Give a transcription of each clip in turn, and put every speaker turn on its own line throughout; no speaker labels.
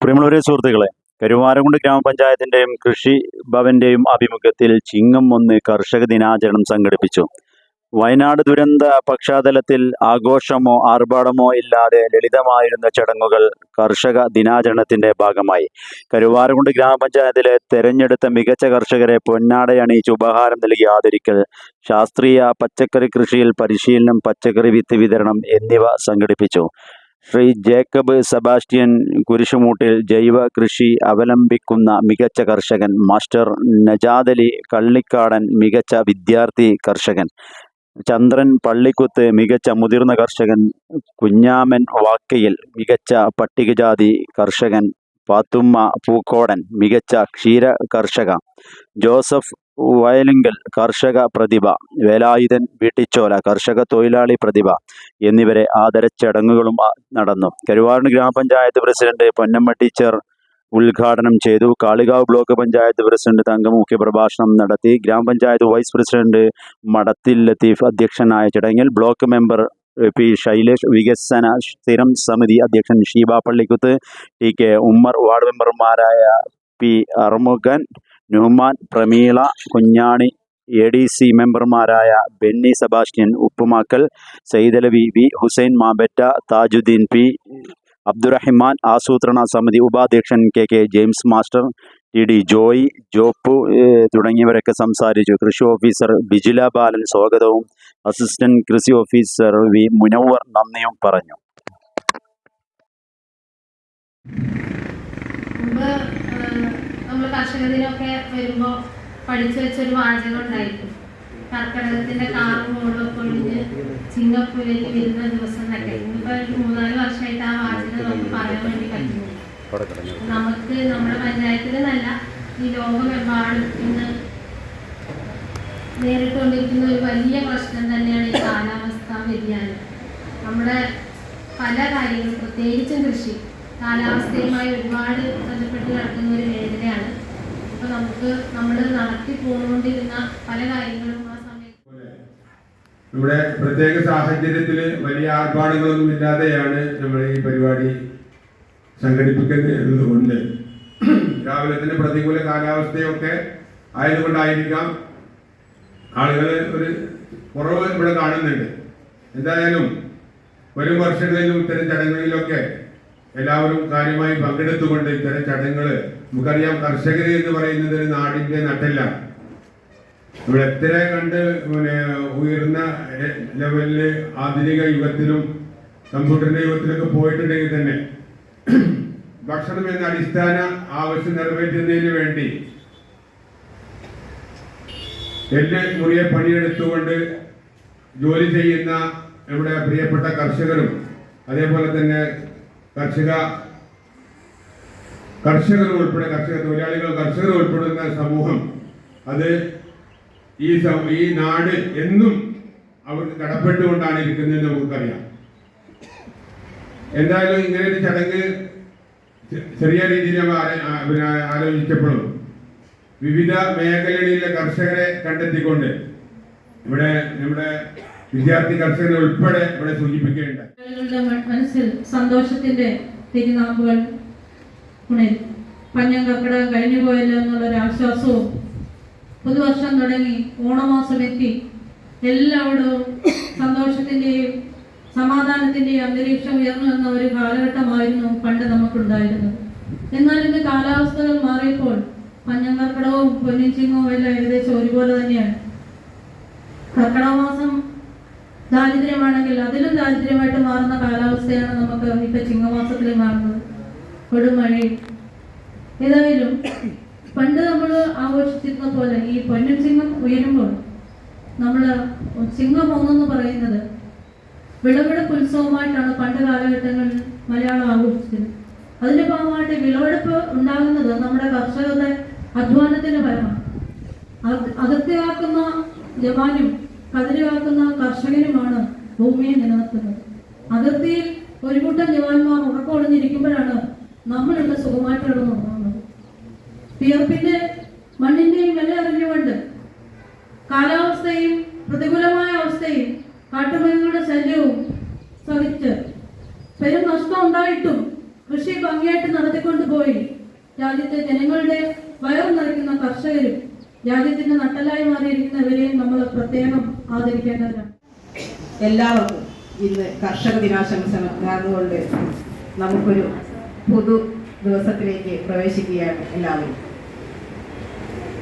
പ്രിയമുള്ളവരെ സുഹൃത്തുക്കളെ കരുവാരകുണ്ട് ഗ്രാമപഞ്ചായത്തിന്റെയും കൃഷി ഭവന്റെയും ആഭിമുഖ്യത്തിൽ ചിങ്ങം ഒന്ന് കർഷക ദിനാചരണം സംഘടിപ്പിച്ചു. വയനാട് ദുരന്ത പശ്ചാത്തലത്തിൽ ആഘോഷമോ ആർഭാടമോ ഇല്ലാതെ ലളിതമായിരുന്ന ചടങ്ങുകൾ കർഷക ദിനാചരണത്തിന്റെ ഭാഗമായി. കരുവാരകുണ്ട് ഗ്രാമപഞ്ചായത്തിലെ തെരഞ്ഞെടുത്ത മികച്ച കർഷകരെ പൊന്നാടയണിയിച്ച് ഉപഹാരം നൽകി ആദരിക്കൽ ശാസ്ത്രീയ പച്ചക്കറി കൃഷിയിൽ പരിശീലനം പച്ചക്കറി വിത്ത് വിതരണം എന്നിവ സംഘടിപ്പിച്ചു. ശ്രീ ജേക്കബ് സെബാസ്റ്റ്യൻ കുരിശുമൂട്ടിൽ ജൈവ കൃഷി അവലംബിക്കുന്ന മികച്ച കർഷകൻ. മാസ്റ്റർ നജാദലി കള്ളിക്കാടൻ മികച്ച വിദ്യാർത്ഥി കർഷകൻ. ചന്ദ്രൻ പള്ളിക്കുത്ത് മികച്ച മുതിർന്ന കർഷകൻ. കുഞ്ഞാമൻ വാക്കയിൽ മികച്ച പട്ടികജാതി കർഷകൻ. പാത്തുമ്മ പൂക്കോടൻ മികച്ച ക്ഷീര കർഷക. ജോസഫ് വയലിങ്കൽ കർഷക പ്രതിഭ വേലായുധൻ വീട്ടിച്ചോല കർഷക തൊഴിലാളി പ്രതിഭ എന്നിവരെ ആദരച്ചടങ്ങുകളും ചടങ്ങുകളും നടന്നു. കരുവാരൂർ ഗ്രാമപഞ്ചായത്ത് പ്രസിഡന്റ് പൊന്നമ്മ ടീച്ചർ ഉദ്ഘാടനം ചെയ്തു. കാളികാവ് ബ്ലോക്ക് പഞ്ചായത്ത് പ്രസിഡന്റ് തങ്കം മുഖ്യപ്രഭാഷണം നടത്തി. ഗ്രാമപഞ്ചായത്ത് വൈസ് പ്രസിഡന്റ് മടത്തിൽ ലത്തീഫ് അധ്യക്ഷനായ ചടങ്ങിൽ ബ്ലോക്ക് മെമ്പർ പി ശൈലേഷ് വികസന സ്ഥിരം സമിതി അധ്യക്ഷൻ Sheeba Pallikuthu T K Ummer ward മെമ്പർമാരായ P Arumukhan Nuhman Prameela Kunjani A D C മെമ്പർമാരായ Benny Sebastian Uppumakkal Saidala V Hussain മാബറ്റ Thajudheen P Abdurahiman ആസൂത്രണ സമിതി ഉപാധ്യക്ഷൻ K K James master T D Joy Joppu തുടങ്ങിയവരൊക്കെ സംസാരിച്ചു. കൃഷി ഓഫീസർ ബിജില ബാലൻ സ്വാഗതവും അസിസ്റ്റന്റ് കൃഷി officer V Munavar നന്ദിയും പറഞ്ഞു.
മുമ്പ് കർഷക ദിനമൊക്കെ വരുമ്പോൾ പഠിച്ചു വെച്ചൊരു വാചകം ഉണ്ടായിരിക്കും കർക്കിടകത്തിന്റെ കാറും മുകളിലൊക്കെ ഒഴിഞ്ഞ് ചിങ്ങപ്പുലരി വരുന്ന ദിവസം എന്നൊക്കെ ഇപ്പൊ മൂന്നാൽ വർഷമായിട്ട് ആ വാചകം നമുക്ക് പറയാൻ വേണ്ടി പറ്റുന്നു നമുക്ക് നമ്മുടെ പഞ്ചായത്തിൽ നല്ല ഈ ലോകമെമ്പാടും ഇന്ന് നേരിട്ടുകൊണ്ടിരിക്കുന്ന ഒരു വലിയ പ്രശ്നം തന്നെയാണ് ഈ കാലാവസ്ഥാ വ്യതിയാനം. നമ്മുടെ പല കാര്യങ്ങളും പ്രത്യേകിച്ചും കൃഷി. കാലാവസ്ഥയുമായി ഒരുപാട് നമുക്ക് നമ്മൾ നടത്തി പോന്നുകൊണ്ടിരുന്ന പല കാര്യങ്ങളും ആ സമയത്ത്
നമ്മുടെ പ്രത്യേക സാഹചര്യത്തിൽ വലിയ ആർഭാടങ്ങളൊന്നും ഇല്ലാതെയാണ് നമ്മൾ ഈ പരിപാടി സംഘടിപ്പിക്കുന്നത് കൊണ്ട് രാവിലെ തന്നെ പ്രതികൂല കാലാവസ്ഥയൊക്കെ ആയതുകൊണ്ടായിരിക്കാം ആളുകൾ ഒരു കുറവ് ഇവിടെ കാണുന്നുണ്ട്. എന്തായാലും വരും വർഷങ്ങളിലും ഇത്തരം ചടങ്ങുകളിലൊക്കെ എല്ലാവരും കാര്യമായി പങ്കെടുത്തുകൊണ്ട് ഇത്തരം ചടങ്ങുകൾ നമുക്കറിയാം കർഷകർ എന്ന് പറയുന്നത് ഒരു നാടിന്റെ നട്ടല്ല. ഇവിടെ എത്ര കണ്ട് പിന്നെ ഉയർന്ന ലെവലിൽ ആധുനിക യുഗത്തിലും കമ്പ്യൂട്ടറിന്റെ യുഗത്തിലൊക്കെ പോയിട്ടുണ്ടെങ്കിൽ തന്നെ ഭക്ഷണം എന്ന അടിസ്ഥാന ആവശ്യം നിറവേറ്റുന്നതിന് വേണ്ടി എല്ല് മുറിയെ പണിയെടുത്തുകൊണ്ട് ജോലി ചെയ്യുന്ന നമ്മുടെ പ്രിയപ്പെട്ട കർഷകരും അതേപോലെ തന്നെ കർഷക കർഷകർ ഉൾപ്പെടെ കർഷക തൊഴിലാളികൾ കർഷകർ ഉൾപ്പെടുന്ന സമൂഹം അത് ഈ ഈ നാട് എന്നും അവർക്ക് കടപ്പെട്ടുകൊണ്ടാണ് ഇരിക്കുന്നത് നമുക്കറിയാം. എന്തായാലും ഇങ്ങനെ ഒരു ചടങ്ങ് ചെറിയ രീതിയിൽ നമ്മൾ ആലോചിക്കപ്പെടും വിവിധ മേഖലകളിലെ കർഷകരെ കണ്ടെത്തിക്കൊണ്ട് ഇവിടെ നമ്മുടെ വിദ്യാർത്ഥി കർഷകരെ ഉൾപ്പെടെ ഇവിടെ സൂചിപ്പിക്കുകയുണ്ടായി
ആളുകളുടെ മനസ്സിൽ സന്തോഷത്തിന്റെ തിരുനാമ്പുകൾ ഉണരും കഴിഞ്ഞു പോയല്ലോ എന്നുള്ളൊരു ആശ്വാസവും പുതുവർഷം തുടങ്ങി ഓണമാസം എത്തി. എല്ലാവരും സന്തോഷത്തിന്റെയും സമാധാനത്തിന്റെയും അന്തരീക്ഷം ഉയർന്നു വന്ന ഒരു കാലഘട്ടമായിരുന്നു പണ്ട് നമുക്കുണ്ടായിരുന്നത്. എന്നാൽ ഇന്ന് കാലാവസ്ഥകൾ മാറിയപ്പോൾ പഞ്ഞം കർക്കിടകവും പൊന്നിൻ ചിങ്ങവും എല്ലാം ഏകദേശം ഒരുപോലെ തന്നെയാണ്. കർക്കിടക മാസം ദാരിദ്ര്യമാണെങ്കിൽ അതിലും ദാരിദ്ര്യമായിട്ട് മാറുന്ന കാലാവസ്ഥയാണ് നമുക്ക് ഇപ്പൊ ചിങ്ങമാസത്തിൽ മാറുന്നത്. കൊടുമഴയും ഏതായാലും പണ്ട് നമ്മൾ ആഘോഷിച്ചിരുന്ന പോലെ ഈ പൊന്നിൻ ചിങ്ങം ഉയരുമ്പോൾ നമ്മൾ ചിങ്ങം ഒന്നെന്ന് പറയുന്നത് വിളവെടുപ്പ് ഉത്സവമായിട്ടാണ് പണ്ട് കാലഘട്ടങ്ങളിൽ മലയാളം ആഘോഷിച്ചത്. അതിന്റെ ഭാഗമായിട്ട് വിളവെടുപ്പ് ഉണ്ടാകുന്നത് നമ്മുടെ കർഷകരുടെ അധ്വാനത്തിന്റെ ഫലമാണ്. അത് അതിർത്തിയാക്കുന്ന ജവാനും കതിരുകാക്കുന്ന കർഷകനുമാണ് ഭൂമിയെ നിലനിർത്തുന്നത്. അതിർത്തിയിൽ ഒരു കൂട്ടം ജവാന്മാർ ഉറക്കമൊളിഞ്ഞിരിക്കുമ്പോഴാണ് നമ്മളിവിടെ സുഖമായിട്ട് നോക്കുന്നത് വിയർപ്പിന്റെ മണ്ണിന്റെയും വില അറിഞ്ഞുകൊണ്ട് കാലാവസ്ഥയും പ്രതികൂലമായ അവസ്ഥയും കാട്ടുമൃഗങ്ങളുടെ ശല്യവും സഹിച്ച് പെരും നഷ്ടം ഉണ്ടായിട്ടും കൃഷി ഭംഗിയായിട്ട് നടത്തിക്കൊണ്ടുപോയി രാജ്യത്തെ ജനങ്ങളുടെ വയർ നിറയ്ക്കുന്ന കർഷകരും രാജ്യത്തിന്റെ നട്ടലായി മാറിയിരിക്കുന്നവരെ നമ്മൾ പ്രത്യേകം ആദരിക്കേണ്ടതാണ്
എല്ലാവർക്കും ഇന്ന് കർഷക ദിനാശംസ നേർന്നുകൊണ്ട് നമുക്കൊരു പുതു ദിവസത്തിലേക്ക് പ്രവേശിക്കുകയാണ് എല്ലാവരും.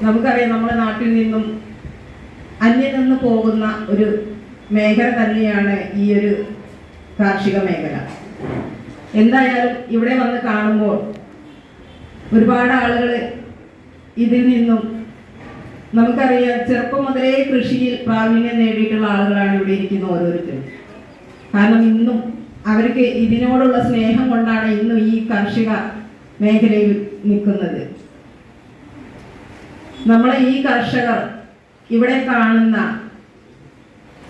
നമുക്കറിയാം നമ്മുടെ നാട്ടിൽ നിന്നും അന്യം നിന്ന് പോകുന്ന ഒരു മേഖല തന്നെയാണ് ഈ ഒരു കാർഷിക മേഖല. എന്തായാലും ഇവിടെ വന്ന് കാണുമ്പോൾ ഒരുപാട് ആളുകൾ ഇതിൽ നിന്നും നമുക്കറിയാം ചെറുപ്പം മുതലേ കൃഷിയിൽ പ്രാവീണ്യം നേടിയിട്ടുള്ള ആളുകളാണ് ഇവിടെ ഇരിക്കുന്ന ഓരോരുത്തരും. കാരണം ഇന്നും അവർക്ക് ഇതിനോടുള്ള സ്നേഹം കൊണ്ടാണ് ഇന്നും ഈ കാർഷിക മേഖലയിൽ നിൽക്കുന്നത്. നമ്മളെ ഈ കർഷകർ ഇവിടെ കാണുന്ന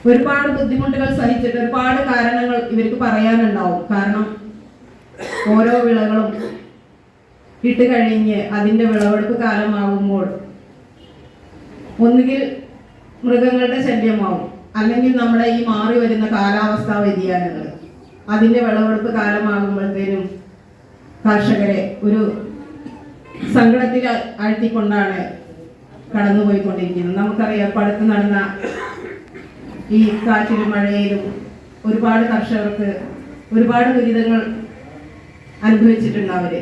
ഒരുപാട് ബുദ്ധിമുട്ടുകൾ സഹിച്ചിട്ട് ഒരുപാട് കാരണങ്ങൾ ഇവർക്ക് പറയാനുണ്ടാവും. കാരണം ഓരോ വിളകളും ഇട്ട് കഴിഞ്ഞ് അതിന്റെ വിളവെടുപ്പ് കാലമാകുമ്പോൾ ഒന്നുകിൽ മൃഗങ്ങളുടെ ശല്യമാവും. അല്ലെങ്കിൽ നമ്മുടെ ഈ മാറി വരുന്ന കാലാവസ്ഥാ വ്യതിയാനങ്ങൾ. അതിന്റെ വിളവെടുപ്പ് കാലമാകുമ്പോഴത്തേനും കർഷകരെ ഒരു സങ്കടത്തിൽ ആഴ്ത്തിക്കൊണ്ടാണ് കടന്നുപോയിക്കൊണ്ടിരിക്കുന്നത്. നമുക്കറിയാം പടുത്ത് നടന്ന ഈ കാറ്റിലും മഴയിലും ഒരുപാട് കർഷകർക്ക് ഒരുപാട് ദുരിതങ്ങൾ അനുഭവിച്ചിട്ടുണ്ട് അവർ.